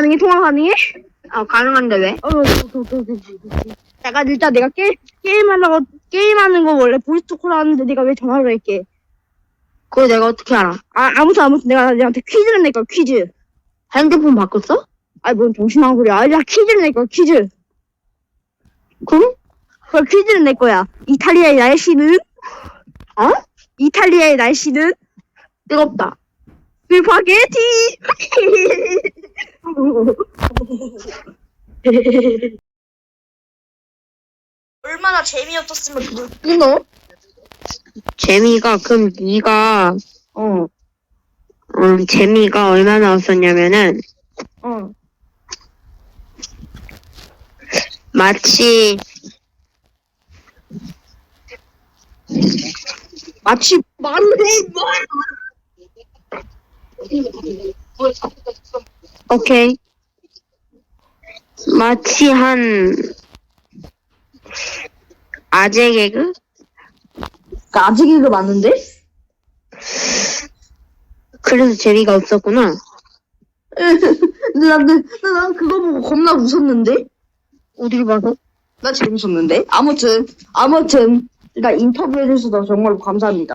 가능해? 통화 가능해? 아 가능한데 왜? 어, 어, 어, 어, 어, 어. 잠깐 일단 내가 게, 게임하려고 게임하는 거 원래 보이스토크로 하는데 내가 왜 전화를 할게? 그거 내가 어떻게 알아? 아 아무튼 아무튼 내가 내한테 퀴즈를 낼 거 야 퀴즈. 핸드폰 바꿨어? 아이 뭔 정신한 소리야? 아, 야 퀴즈를 낼 거야 퀴즈. 그럼? 그 퀴즈를 낼 거야. 이탈리아의 날씨는? 어? 이탈리아의 날씨는? 뜨겁다. 스파게티. 얼마나 재미없었으면 그걸 끊어? 재미가 그럼 네가 어, 음, 재미가 얼마나 없었냐면은 어. 마치 마치 말을 해. 오케이 마치 한 아재 개그? 아직 이거 맞는데? 그래서 재미가 없었구나. 나, 나, 그거 보고 겁나 웃었는데? 어딜 봐서? 나 재밌었는데? 아무튼, 아무튼, 일단 인터뷰해주셔서 정말로 감사합니다.